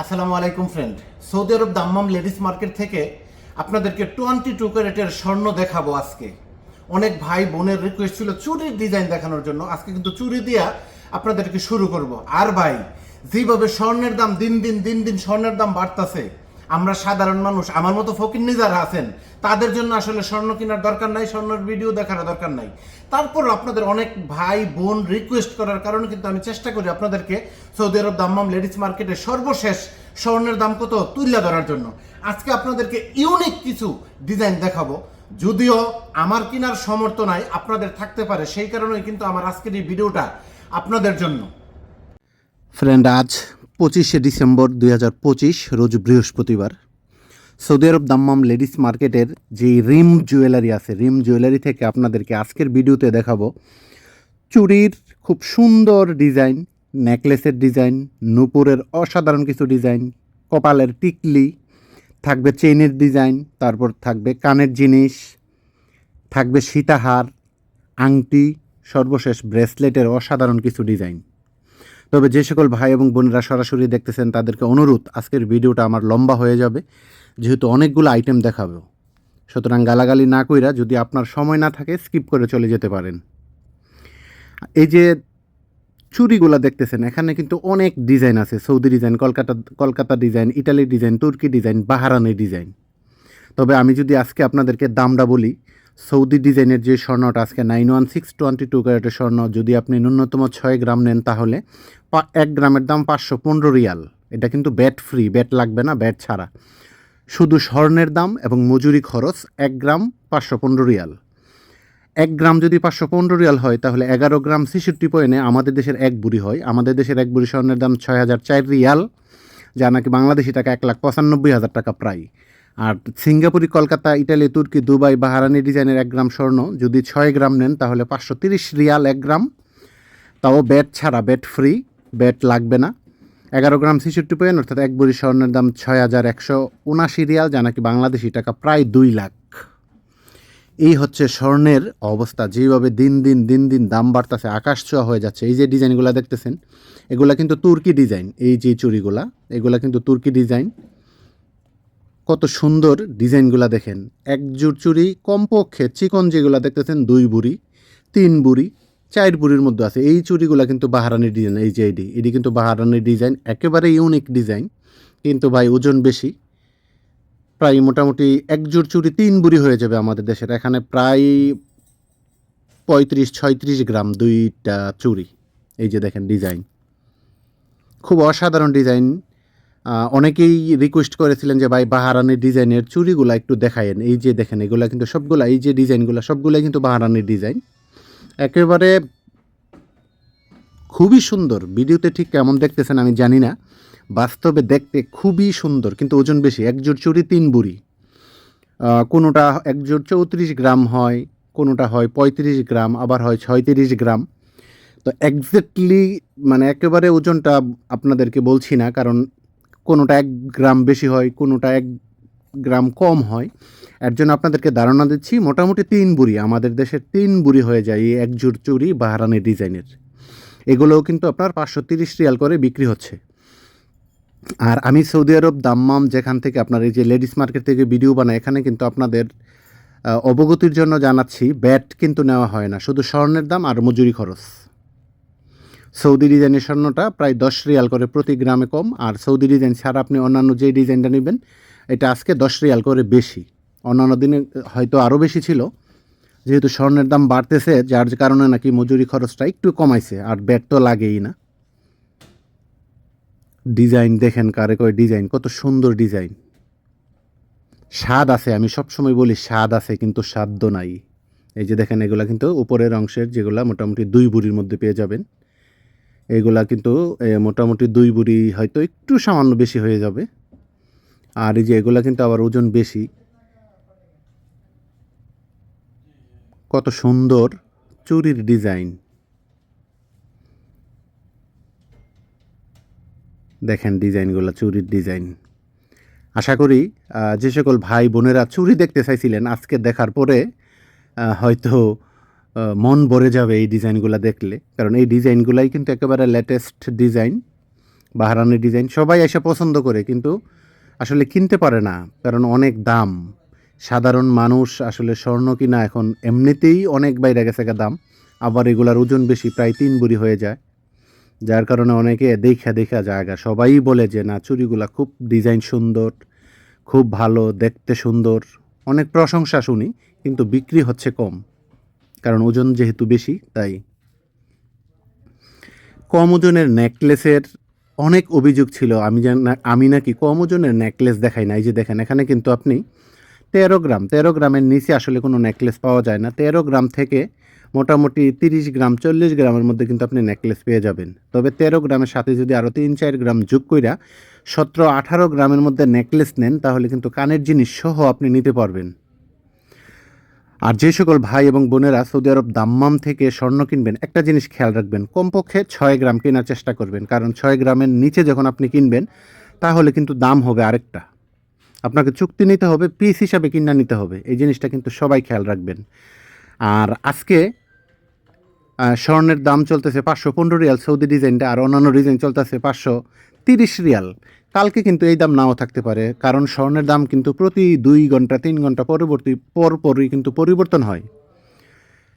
আসসালামু আলাইকুম friend Saudi Arab Dammam ladies market থেকে আপনাদেরকে টোয়েন্টি টু ক্যারেটের স্বর্ণ দেখাবো আজকে। অনেক ভাই বোনের রিকোয়েস্ট ছিল চুরির ডিজাইন দেখানোর জন্য। আজকে কিন্তু চুরি দিয়া আপনাদেরকে শুরু করব। আর ভাই, যেভাবে স্বর্ণের দাম দিন দিন দিন দিন স্বর্ণের দাম বাড়তাছে আমরা সাধারণ মানুষ, আমার মতো ফকির যারা আছেন, তাদের জন্য আসলে স্বর্ণ কেনার দরকার নাই, স্বর্ণের ভিডিও দেখার দরকার নাই। তারপর আপনাদের অনেক ভাই বোন রিকোয়েস্ট করার কারণে কিন্তু আমি চেষ্টা করি আপনাদেরকে সৌদি আরব দাম্মাম লেডিস মার্কেটে সর্বশেষ স্বর্ণের দাম কত তুলে ধরার জন্য। আজকে আপনাদেরকে ইউনিক কিছু ডিজাইন দেখাবো। যদিও আমার কেনার সমর্থ নাই, আপনাদের থাকতে পারে, সেই কারণে কিন্তু আমার আজকের এই ভিডিওটা আপনাদের জন্য। ফ্রেন্ড আজ পঁচিশে ডিসেম্বর দুই হাজার পঁচিশ, রোজ বৃহস্পতিবার। সৌদি আরব দাম্মাম লেডিস মার্কেটের যে রিম জুয়েলারি আছে, রিম জুয়েলারি থেকে আপনাদেরকে আজকের ভিডিওতে দেখাবো। চুরির খুব সুন্দর ডিজাইন, নেকলেসের ডিজাইন, নূপুরের অসাধারণ কিছু ডিজাইন, কপালের টিকলি, থাকবে চেইনের ডিজাইন, তারপর থাকবে কানের জিনিস, থাকবে সীতাহার, আংটি, সর্বশেষ ব্রেসলেটের অসাধারণ কিছু ডিজাইন। তবে যে সকল ভাই এবং বোনেরা সরাসরি দেখতেছেন, তাদেরকে অনুরোধ, আজকের ভিডিওটা আমার লম্বা হয়ে যাবে। যেহেতু অনেকগুলো আইটেম দেখাবো। সুতরাং গালাগালি না কইরা যদি আপনার সময় না থাকে স্কিপ করে চলে যেতে পারেন। এই যে চুরিগুলো দেখতেছেন, এখানে কিন্তু অনেক ডিজাইন আছে। Saudi design Kolkata Kolkata design Italy design তুর্কি ডিজাইন বাহারানি ডিজাইন তবে আমি যদি আজকে আপনাদেরকে দামটা বলি সৌদি ডিজাইনের যে স্বর্ণটা, আজকে nine one six twenty two ক্যারেটের স্বর্ণ, যদি আপনি ন্যূনতম ছয় গ্রাম নেন তাহলে এক গ্রামের দাম পাঁচশো পনেরো রিয়াল। এটা কিন্তু ব্যাট ফ্রি ব্যাট লাগবে না ব্যাট ছাড়া। শুধু স্বর্ণের দাম এবং মজুরি খরচ এক গ্রাম পাঁচশো পনেরো রিয়াল। এক গ্রাম যদি পাঁচশো পনেরো রিয়াল হয়, তাহলে এগারো গ্রাম ছেষট্টি পয়েন্টে আমাদের দেশের এক বুড়ি হয়। আমাদের দেশের এক বুড়ি স্বর্ণের দাম ছয় হাজার চার রিয়াল, যা নাকি বাংলাদেশি টাকা এক লাখ পঁচানব্বই হাজার টাকা প্রায়। আর সিঙ্গাপুরি, কলকাতা, ইটালি, তুর্কি, দুবাই বাহারানি ডিজাইনের এক গ্রাম স্বর্ণ যদি ছয় গ্রাম নেন তাহলে পাঁচশো তিরিশ রিয়াল এক গ্রাম। তাও ব্যাট ছাড়া, ব্যাট ফ্রি, ব্যাট লাগবে না। এগারো গ্রাম ছেষট্টি পয়েন্ট, অর্থাৎ এক বড়ি স্বর্ণের দাম ছয় হাজার একশো উনাশি রিয়াল, যা নাকি বাংলাদেশি টাকা প্রায় দুই লাখ। এই হচ্ছে স্বর্ণের অবস্থা। যেভাবে দিন দিন দিন দিন দাম বাড়তেছে, আকাশ ছোঁয়া হয়ে যাচ্ছে। এই যে ডিজাইনগুলো দেখতেছেন, এগুলা কিন্তু তুর্কি ডিজাইন। এই যে চুরিগুলা এগুলা কিন্তু তুর্কি ডিজাইন। কত সুন্দর ডিজাইনগুলো দেখেন। এক জোড় চুড়ি, কমপক্ষে চিকন যেগুলো দেখতেছেন, দুই বুড়ি, তিন বুড়ি, চার বুড়ির মধ্যে আছে। এই চুড়িগুলা কিন্তু বাহারানির ডিজাইন, এই যে এডি। এডি কিন্তু বাহারানির ডিজাইন, একেবারে ইউনিক ডিজাইন। কিন্তু ভাই, ওজন বেশি। প্রায় মোটামুটি এক জোড় চুড়ি, তিন বুড়ি হয়ে যাবে আমাদের দেশের। এখানে প্রায় পঁয়ত্রিশ ছয়ত্রিশ গ্রাম দুইটা চুড়ি। এই যে দেখেন ডিজাইন। খুব অসাধারণ ডিজাইন। অনেকেই রিকোয়েস্ট করেছিলেন যে, ভাই, বাহারানির ডিজাইনের চুড়িগুলো একটু দেখায়েন এই যে দেখেন, এগুলা কিন্তু সবগুলা, এই যে ডিজাইনগুলো সবগুলাই কিন্তু বাহারানির ডিজাইন একেবারে খুবই সুন্দর। ভিডিওতে ঠিক কেমন দেখতেছেন আমি জানি না। বাস্তবে দেখতে খুবই সুন্দর, কিন্তু ওজন বেশি। এক চুরি তিন বুড়ি। কোনোটা এক জোড় চৌত্রিশ গ্রাম হয়, কোনোটা হয় পঁয়ত্রিশ গ্রাম, আবার হয় ছয়ত্রিশ গ্রাম। তো একজ্যাক্টলি মানে একেবারে ওজনটা আপনাদেরকে বলছি না, কারণ কোনোটা এক গ্রাম বেশি হয়, কোনোটা এক গ্রাম কম হয়। এর জন্য আপনাদেরকে ধারণা দিচ্ছি, মোটামুটি তিন বুড়ি, আমাদের দেশের তিন বুড়ি হয়ে যায় এই একজোড় চুরি বাহারানি ডিজাইনের। এগুলোও কিন্তু আপনার পাঁচশো তিরিশ রিয়াল করে বিক্রি হচ্ছে। আর আমি সৌদি আরব দাম্মাম যেখান থেকে আপনার এই যে লেডিস মার্কেট থেকে ভিডিও বানাই, এখানে কিন্তু আপনাদের অবগতির জন্য জানাচ্ছি, ব্যাট কিন্তু নেওয়া হয় না, শুধু স্বর্ণের দাম আর মজুরি খরচ। সৌদি ডিজাইনের স্বর্ণটা প্রায় দশ রিয়াল করে প্রতি গ্রামে কম। আর সৌদি ডিজাইন ছাড়া আপনি অন্যান্য যে ডিজাইনটা নেবেন, এটা আজকে দশ রিয়াল করে বেশি। অন্যান্য দিনে হয়তো আরও বেশি ছিল। যেহেতু স্বর্ণের দাম বাড়তেছে, যার কারণে নাকি মজুরি খরচটা একটু কমাইছে, আর ব্যাট তো লাগেই না। ডিজাইন দেখেন কারে কয় ডিজাইন, কত সুন্দর ডিজাইন। স্বাদ আছে, আমি সবসময় বলি স্বাদ আছে, কিন্তু সাধ্য নাই। এই যে দেখেন, এগুলা কিন্তু উপরের অংশের যেগুলা মোটামুটি দুই বুড়ির মধ্যে পেয়ে যাবেন। এগুলা কিন্তু মোটামুটি দুই বুড়ি হয়তো একটু সামান্য বেশি হয়ে যাবে। আর এই যে এগুলা কিন্তু আবার ওজন বেশি। কত সুন্দর চুরির ডিজাইন। দেখেন ডিজাইনগুলো, চুরির ডিজাইন। আশা করি যে সকল ভাই বোনেরা চুরি দেখতে চাইছিলেন, আজকে দেখার পরে হয়তো মন ভরে যাবে এই ডিজাইনগুলো দেখলে। কারণ এই ডিজাইনগুলাই কিন্তু একেবারে লেটেস্ট ডিজাইন বাহারানি ডিজাইন সবাই এসে পছন্দ করে কিন্তু আসলে কিনতে পারে না। কারণ অনেক দাম। সাধারণ মানুষ আসলে স্বর্ণ কিনা এখন এমনিতেই অনেক বাইরে গেছে দাম। আবার এগুলার ওজন বেশি, প্রায় তিন বুড়ি হয়ে যায়। যার কারণে অনেকে দেখা দেখা জায়গা, সবাই বলে যে, না চুরিগুলা খুব ডিজাইন সুন্দর, খুব ভালো, দেখতে সুন্দর। অনেক প্রশংসা শুনি, কিন্তু বিক্রি হচ্ছে কম। কারণ ওজন যেহেতু বেশি, তাই। কম ওজনের নেকলেসের অনেক অভিযোগ ছিল। আমি জান, আমি নাকি কম ওজনের নেকলেস দেখাই না এই যে দেখেন, এখানে কিন্তু আপনি তেরো গ্রাম, তেরো গ্রামের নিচে আসলে কোনো নেকলেস পাওয়া যায় না। তেরো গ্রাম থেকে মোটামুটি তিরিশ গ্রাম, চল্লিশ গ্রামের মধ্যে কিন্তু আপনি নেকলেস পেয়ে যাবেন। তবে তেরো গ্রামের সাথে যদি আরও তিন, চার গ্রাম যোগ কইরা সতেরো, আঠারো গ্রামের মধ্যে নেকলেস নেন, তাহলে কিন্তু কানের জিনিস সহ আপনি নিতে পারবেন। আর যে সকল ভাই এবং বোনেরা সৌদি আরব দাম্মাম থেকে স্বর্ণ কিনবেন, একটা জিনিস খেয়াল রাখবেন, কমপক্ষে ছয় গ্রাম কেনার চেষ্টা করবেন। কারণ ছয় গ্রামের নিচে যখন আপনি কিনবেন, তাহলে কিন্তু দাম হবে আরেকটা। আপনাকে চুক্তি নিতে হবে, পিস হিসাবে কিনা নিতে হবে। এই জিনিসটা কিন্তু সবাই খেয়াল রাখবেন। আর আজকে স্বর্ণের দাম চলতেছে পাঁচশো পনেরো রিয়াল, সৌদি ডিজাইনটা আর অন্যান্য ডিজাইন চলতেছে পাঁচশো তিরিশ রিয়াল। কালকে কিন্তু এই দাম নাও থাকতে পারে, কারণ স্বর্ণের দাম কিন্তু প্রতি দুই ঘণ্টা, তিন ঘণ্টা পরবর্তী পর পরই কিন্তু পরিবর্তন হয়।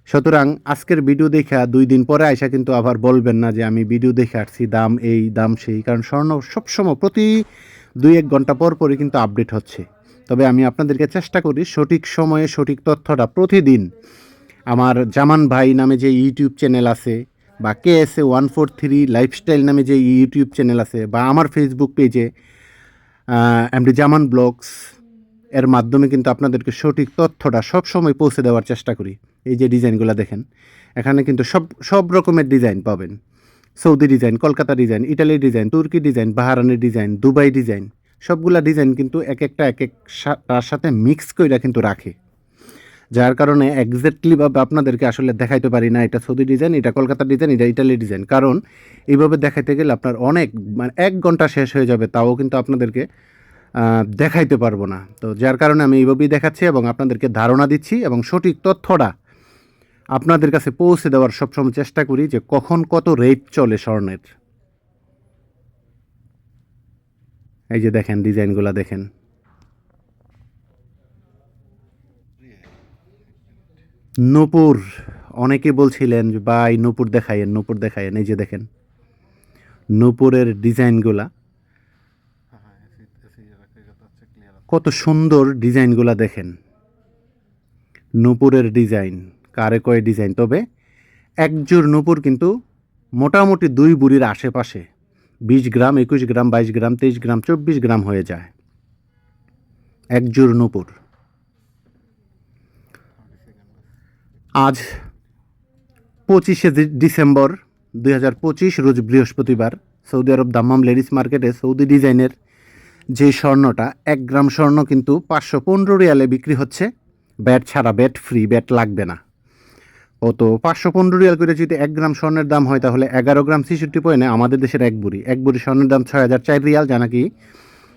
সুতরাং আজকের ভিডিও দেখা, দুই দিন পরে আইসা কিন্তু আবার বলবেন না যে আমি ভিডিও দেখে আসছি, দাম এই, দাম সেই, কারণ স্বর্ণ সবসময় প্রতি দুই এক ঘণ্টা পর পরই কিন্তু আপডেট হচ্ছে। তবে আমি আপনাদেরকে চেষ্টা করি সঠিক সময়ে সঠিক তথ্যটা প্রতিদিন আমার জামান ভাই নামে যে ইউটিউব চ্যানেল আছে, বা K S A one four three lifestyle নামে যে ইউটিউব চ্যানেল আছে, বা আমার ফেসবুক পেজে এমডি জামান ব্লগস, এর মাধ্যমে কিন্তু আপনাদেরকে সঠিক তথ্যটা সব সময় পৌঁছে দেওয়ার চেষ্টা করি। এই যে ডিজাইনগুলো দেখেন, এখানে কিন্তু সব সব রকমের ডিজাইন পাবেন। Saudi design, Kolkata design, Italy design, তুর্কি design Bahraini design, Dubai design, সবগুলা ডিজাইন কিন্তু এক একটা এক এক তার সাথে মিক্স করে কিন্তু রাখে। যার কারণে এক্স্যাক্টলিভাবে আপনাদেরকে আসলে দেখাইতে পারি না, এটা সৌদি ডিজাইন এটা কলকাতা ডিজাইন এটা ইটালি ডিজাইন কারণ এইভাবে দেখাইতে গেলে আপনার অনেক মানে এক ঘণ্টা শেষ হয়ে যাবে, তাও কিন্তু আপনাদেরকে দেখাইতে পারব না। তো যার কারণে আমি এইভাবেই দেখাচ্ছি এবং আপনাদেরকে ধারণা দিচ্ছি এবং সঠিক তথ্যটা আপনাদের কাছে পৌঁছে দেওয়ার সবসময় চেষ্টা করি যে কখন কত রেট চলে স্বর্ণের। এই যে দেখেন ডিজাইনগুলো দেখেন। নূপুর, অনেকে বলছিলেন যে ভাই, নূপুর দেখাইয়েন নূপুর দেখাইয়েন, এই যে দেখেন। নূপুরের ডিজাইনগুলা কত সুন্দর ডিজাইনগুলা দেখেন। নূপুরের ডিজাইন, কারে কয়ে ডিজাইন? তবে একজোর নূপুর কিন্তু মোটামুটি দুই বুড়ির আশেপাশে, বিশ গ্রাম, একুশ গ্রাম, বাইশ গ্রাম, তেইশ গ্রাম, চব্বিশ গ্রাম হয়ে যায়। একজোর নূপুর। আজ পঁচিশে ডিসেম্বর দুই হাজার পঁচিশ, রোজ বৃহস্পতিবার। সৌদি আরব দাম্মাম লেডিস মার্কেটে সৌদি ডিজাইনের যে স্বর্ণটা, এক গ্রাম স্বর্ণ কিন্তু পাঁচশো পনেরো রিয়ালে বিক্রি হচ্ছে। ব্যাট ছাড়া ব্যাট ফ্রি, ব্যাট লাগবে না। ও তো পাঁচশো পনেরো রিয়াল করে যদি এক গ্রাম স্বর্ণের দাম হয়, তাহলে এগারো গ্রাম ছেষট্টি পয়েন্টে আমাদের দেশের এক বুড়ি। এক বুড়ি স্বর্ণের দাম ছয় হাজার চার রিয়াল যা নাকি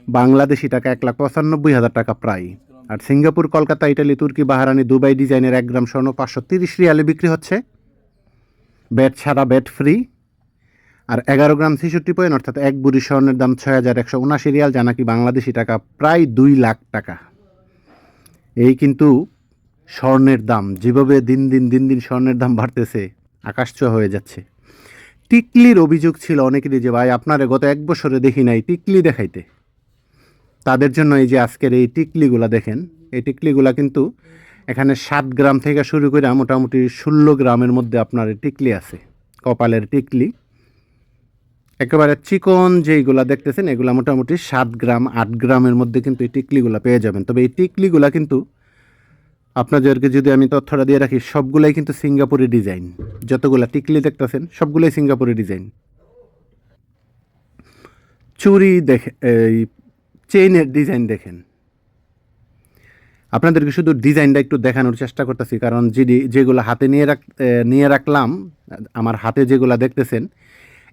বাংলাদেশি টাকা এক লাখ পঁচানব্বই হাজার টাকা প্রায়। আর সিঙ্গাপুর, কলকাতা, ইটালি, তুর্কি বাহারানি দুবাই ডিজাইনের এক গ্রাম স্বর্ণ পাঁচশো তিরিশ রিয়ালে বিক্রি হচ্ছে। ব্যাট ছাড়া ব্যাট ফ্রি। আর এগারো গ্রাম ছেষট্টি পয়েন্ট, অর্থাৎ এক বুড়ি স্বর্ণের দাম ছয় হাজার একশো উনাশি রিয়াল, যা নাকি বাংলাদেশি টাকা প্রায় দুই লাখ টাকা। এই কিন্তু স্বর্ণের দাম, যেভাবে দিন দিন দিন দিন স্বর্ণের দাম বাড়তেছে, আকাশছোঁয়া হয়ে যাচ্ছে। টিকলির অভিযোগ ছিল অনেকেরই যে, ভাই, আপনারে গত এক বছরে দেখি নাই, টিকলি দেখাইতে। তাদের জন্য এই যে আজকের এই টিকলিগুলা দেখেন, এই টিকলিগুলা কিন্তু এখানে সাত গ্রাম থেকে শুরু করে মোটামুটি ষোলো গ্রামের মধ্যে আপনার টিকলি আছে, কপালের টিকলি। একেবারে চিকন যেইগুলা দেখতেছেন, এগুলা মোটামুটি সাত গ্রাম, আট গ্রামের মধ্যে কিন্তু এই টিকলিগুলা পেয়ে যাবেন। তবে এই টিকলিগুলা কিন্তু আপনাদেরকে যদি আমি তথ্যটা দিয়ে রাখি, সবগুলাই কিন্তু সিঙ্গাপুরি ডিজাইন। যতগুলা টিকলি দেখতেছেন, সবগুলাই সিঙ্গাপুরি ডিজাইন। চুরি দেখে, এই চেইনের ডিজাইন দেখেন। আপনাদেরকে শুধু ডিজাইনটা একটু দেখানোর চেষ্টা করতেছি, কারণ যে যেগুলো হাতে নিয়ে রাখ নিয়ে রাখলাম, আমার হাতে যেগুলো দেখতেছেন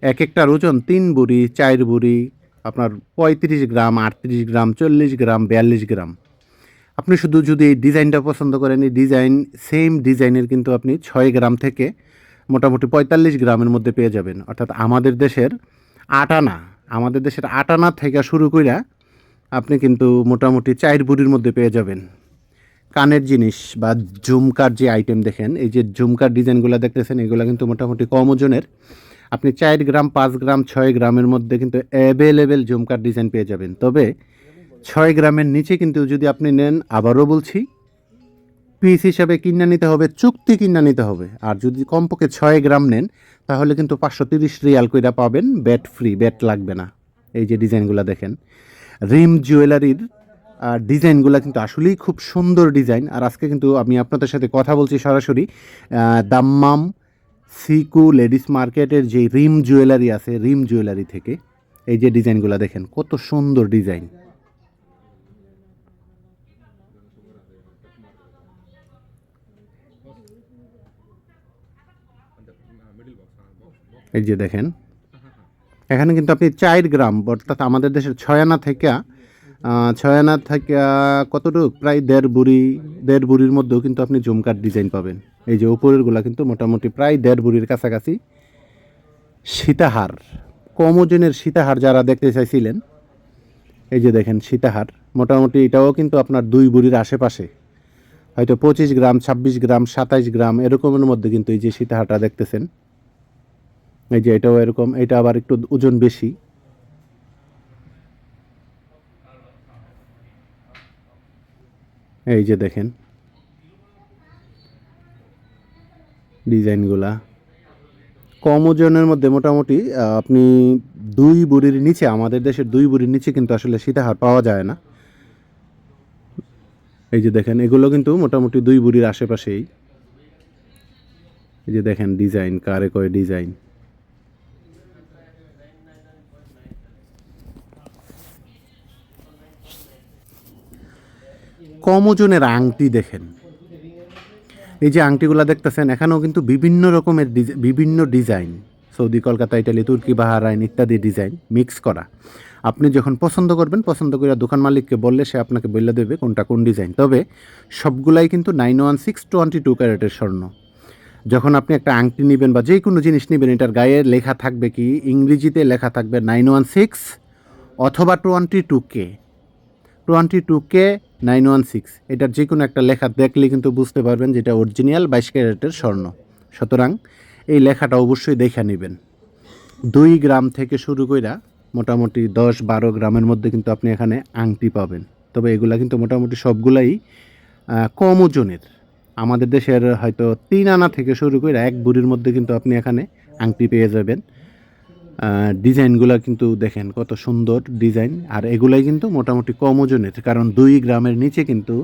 এক একটার ওজন তিন বুড়ি, চার বুড়ি, আপনার পঁয়ত্রিশ গ্রাম, আটত্রিশ গ্রাম, চল্লিশ গ্রাম, বিয়াল্লিশ গ্রাম। আপনি শুধু যদি এই ডিজাইনটা পছন্দ করেন, এই ডিজাইন, সেম ডিজাইনের কিন্তু আপনি ছয় গ্রাম থেকে মোটামুটি পঁয়তাল্লিশ গ্রামের মধ্যে পেয়ে যাবেন। অর্থাৎ আমাদের দেশের আট আনা, আমাদের দেশের আটানা থেকে শুরু কইরা আপনি কিন্তু মোটামুটি চায়ের বুড়ির মধ্যে পেয়ে যাবেন। কানের জিনিস বা ঝুমকার যে আইটেম দেখেন, এই যে ঝুমকার ডিজাইনগুলো দেখতেছেন, এগুলো কিন্তু মোটামুটি কম ওজনের। আপনি চার গ্রাম পাঁচ গ্রাম, ছয় গ্রামের মধ্যে কিন্তু অ্যাভেলেবেল ঝুমকার ডিজাইন পেয়ে যাবেন। তবে ছয় গ্রামের নিচে কিন্তু যদি আপনি নেন, আবারও বলছি পিস হিসাবে কিনে নিতে হবে, চুক্তি কিনে নিতে হবে। আর যদি কমপক্ষে ছয় গ্রাম নেন, তাহলে কিন্তু পাঁচশো তিরিশ রিয়াল কইরা পাবেন ব্যাট ফ্রি ব্যাট লাগবে না। এই যে ডিজাইনগুলো দেখেন। রিম জুয়েলারির ডিজাইনগুলো কিন্তু আসলেই খুব সুন্দর ডিজাইন। আর আজকে কিন্তু আমি আপনাদের সাথে কথা বলছি সরাসরি দাম্মাম সিকু লেডিস মার্কেটের যে রিম জুয়েলারি আছে, রিম জুয়েলারি থেকে। এই যে ডিজাইনগুলো দেখেন, কত সুন্দর ডিজাইন। এই যে দেখেন এখানে কিন্তু আপনি চার গ্রাম, অর্থাৎ আমাদের দেশের ছয়ানা থেকে ছয়ানা থেকে কতটুকু? প্রায় দেড় বুড়ি, দেড় বুড়ির মধ্যেও কিন্তু আপনি ঝুমকার ডিজাইন পাবেন। এই যে উপরেরগুলা কিন্তু মোটামুটি প্রায় দেড় বুড়ির কাছাকাছি। সীতাহার কম ওজনের সীতাহার যারা দেখতে চাইছিলেন, এই যে দেখেন সীতাহার, মোটামুটি এটাও কিন্তু আপনার দুই বুড়ির আশেপাশে। হয়তো পঁচিশ গ্রাম, ছাব্বিশ গ্রাম, সাতাইশ গ্রাম, এরকমের মধ্যে কিন্তু এই যে সীতাহারটা দেখতেছেন। এই যে এটাও এরকম, এটা আবার একটু ওজন বেশি। এই যে দেখেন, ডিজাইনগুলা। কম ওজনের মধ্যে মোটামুটি আপনি দুই বুড়ির নিচে, আমাদের দেশের দুই বুড়ির নিচে কিন্তু আসলে সীতাহার পাওয়া যায় না। এই যে দেখেন, এগুলো কিন্তু মোটামুটি দুই বুড়ির আশেপাশেই। এই যে দেখেন, ডিজাইন, কারে কয় ডিজাইন। কম ওজনের আংটি দেখেন। এই যে আংটিগুলো দেখতেছেন, এখানেও কিন্তু বিভিন্ন রকমের বিভিন্ন ডিজাইন। সৌদি, কলকাতা, ইটালি, তুর্কি, বাহারাইন ইত্যাদি ডিজাইন মিক্স করা। আপনি যখন পছন্দ করবেন, পছন্দ করে দোকান মালিককে বললে সে আপনাকে বললে দেবে কোনটা কোন ডিজাইন। তবে সবগুলাই কিন্তু nine one six twenty two ক্যারেটের স্বর্ণ। যখন আপনি একটা আংটি নেবেন বা যে কোনো জিনিস নেবেন, এটার গায়ে লেখা থাকবে কি? ইংরেজিতে লেখা থাকবে নাইন ওয়ান সিক্স অথবা twenty two K. Twenty two K nine one six. এটার যে কোনো একটা লেখা দেখলে কিন্তু বুঝতে পারবেন যেটা অরিজিনাল বাইশ ক্যারেটের স্বর্ণ। সুতরাং এই লেখাটা অবশ্যই দেখে নেবেন। দুই গ্রাম থেকে শুরু কইরা মোটামুটি দশ বারো গ্রামের মধ্যে কিন্তু আপনি এখানে আংটি পাবেন। তবে এগুলা কিন্তু মোটামুটি সবগুলাই কম ওজনের। আমাদের দেশের হয়তো তিন আনা থেকে শুরু করে এক বুড়ির মধ্যে কিন্তু আপনি এখানে আংটি পেয়ে যাবেন। ডিজাইনগুলো কিন্তু দেখেন কত সুন্দর ডিজাইন। আর এগুলাই কিন্তু মোটামুটি কম ওজনের, কারণ দুই গ্রামের নিচে কিন্তু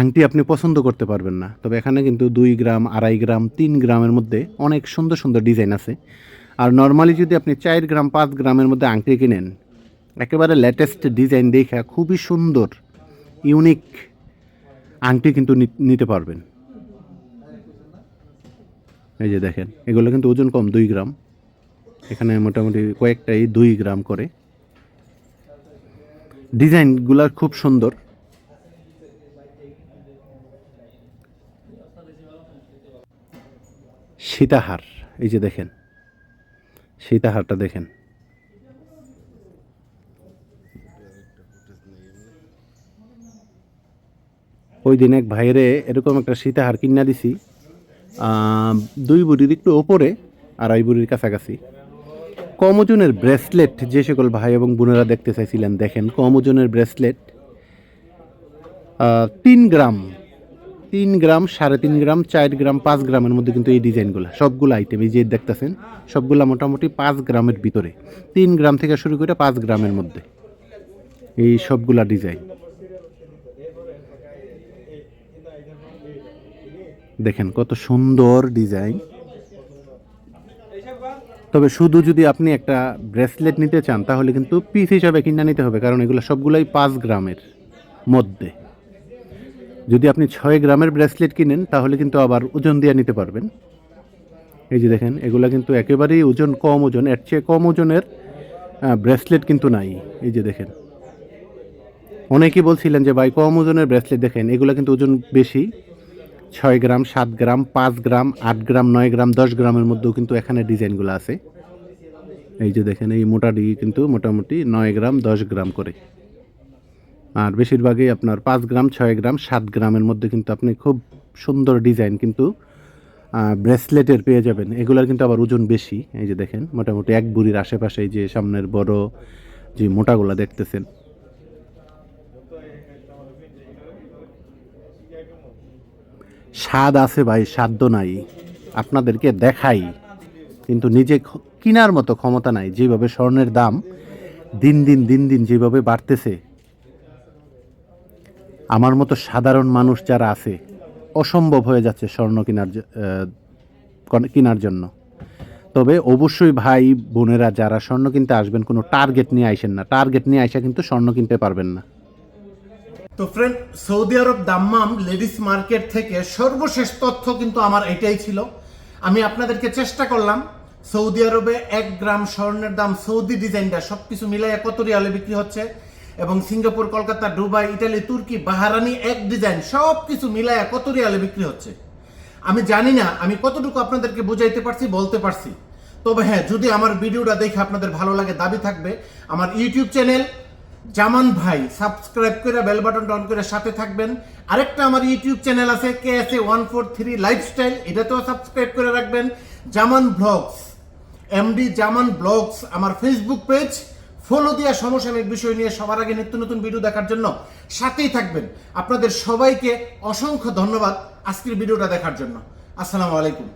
আংটি আপনি পছন্দ করতে পারবেন না। তবে এখানে কিন্তু দুই গ্রাম, আড়াই গ্রাম, তিন গ্রামের মধ্যে অনেক সুন্দর সুন্দর ডিজাইন আছে। আর নর্মালি যদি আপনি চার গ্রাম, পাঁচ গ্রামের মধ্যে আংটি কিনেন, একেবারে লেটেস্ট ডিজাইন দেখা খুবই সুন্দর ইউনিক আংটি কিন্তু নিতে পারবেন। এই যে দেখেন, এগুলো কিন্তু ওজন কম, দুই গ্রাম। এখানে মোটামুটি কয়েকটাই দুই গ্রাম করে। ডিজাইনগুলো খুব সুন্দর। সীতাহার, এই যে দেখেন। সীতাহারটা দেখেন। ওই দিন এক ভাইরে এরকম একটা সীতাহার কিনা দিছি দুই বুড়ির একটু ওপরে আড়াই বুড়ির কাছাকাছি। কম ওজনের ব্রেসলেট যে সকল ভাই এবং বোনেরা দেখতে চাইছিলেন, দেখেন কম ওজনের ব্রেসলেট। তিন গ্রাম তিন গ্রাম, সাড়ে তিন গ্রাম, চার গ্রাম, পাঁচ গ্রামের মধ্যে কিন্তু এই ডিজাইনগুলো, সবগুলো আইটেম এই যে দেখতেছেন, সবগুলো মোটামুটি পাঁচ গ্রামের ভিতরে। তিন গ্রাম থেকে শুরু করে পাঁচ গ্রামের মধ্যে এই সবগুলা ডিজাইন। দেখেন কত সুন্দর ডিজাইন। তবে শুধু যদি আপনি একটা ব্রেসলেট নিতে চান, তাহলে কিন্তু পিস হিসাবে কিনে নিতে হবে, কারণ এগুলো সবগুলোই পাঁচ গ্রামের মধ্যে। যদি আপনি ছয় গ্রামের ব্রেসলেট কিনেন, তাহলে কিন্তু আবার ওজন দিয়ে নিতে পারবেন। এই যে দেখেন, এগুলো কিন্তু একেবারেই ওজন কম ওজন, এর চেয়ে কম ওজনের ব্রেসলেট কিন্তু নাই। এই যে দেখেন, অনেকেই বলছিলেন যে, ভাই, কম ওজনের ব্রেসলেট দেখেন, এগুলো কিন্তু ওজন বেশি। ছয় গ্রাম, সাত গ্রাম, পাঁচ গ্রাম, আট গ্রাম, নয় গ্রাম, দশ গ্রামের মধ্যেও কিন্তু এখানে ডিজাইনগুলো আছে। এই যে দেখেন, এই মোটাটি কিন্তু মোটামুটি নয় গ্রাম, দশ গ্রাম করে। আর বেশিরভাগই আপনার পাঁচ গ্রাম, ছয় গ্রাম, সাত গ্রামের মধ্যে কিন্তু আপনি খুব সুন্দর ডিজাইন কিন্তু ব্রেসলেটের পেয়ে যাবেন। এগুলোর কিন্তু আবার ওজন বেশি। এই যে দেখেন, মোটামুটি এক বুড়ির আশেপাশে যে সামনের বড় যে মোটাগুলা দেখতেছেন। স্বাদ আছে ভাই সাধ্য নাই। আপনাদেরকে দেখাই। কিন্তু নিজে কেনার মতো ক্ষমতা নাই, যেভাবে স্বর্ণের দাম দিন দিন দিন দিন যেভাবে বাড়তেছে। আমার মতো সাধারণ মানুষ যারা আছে, অসম্ভব হয়ে যাচ্ছে স্বর্ণ কেনার কেনার জন্য। তবে অবশ্যই ভাই, বোনেরা যারা স্বর্ণ কিনতে আসবেন, কোনো টার্গেট নিয়ে আইসেন না। টার্গেট নিয়ে আইসা কিন্তু স্বর্ণ কিনতে পারবেন না। তো friend Saudi Arab Dammam ladies market থেকে সর্বশেষ তথ্য কিন্তু আমার এটাই ছিল। আমি আপনাদেরকে চেষ্টা করলাম, সৌদি আরবে এক গ্রাম স্বর্ণের দাম সৌদি ডিজাইনটা সবকিছু মিলাই কত রিয়ালে বিক্রি হচ্ছে এবং সিঙ্গাপুর, কলকাতা, দুবাই ইটালি তুর্কি, বাহারানি, এক ডিজাইন সব কিছু মিলায় কত রিয়ালে বিক্রি হচ্ছে। আমি জানি না, আমি কতটুকু আপনাদেরকে বুঝাইতে পারছি, বলতে পারছি। তবে হ্যাঁ যদি আমার ভিডিওটা দেখে আপনাদের ভালো লাগে, দাবি থাকবে, আমার ইউটিউব চ্যানেল জামান ভাই সাবস্ক্রাইব করে বেল বাটনটা অন করে সাথে থাকবেন। আরেকটা আমার ইউটিউব চ্যানেল আছে K S A one four three lifestyle এটাতেও সাবস্ক্রাইব করে রাখবেন। Zaman blogs MD Zaman blogs আমার ফেসবুক পেজ ফলো দেওয়া সমসাময়িক বিষয় নিয়ে সবার আগে নিত্য নতুন ভিডিও দেখার জন্য সাথেই থাকবেন। আপনাদের সবাইকে অসংখ্য ধন্যবাদ আজকের ভিডিওটা দেখার জন্য। আসসালামু আলাইকুম।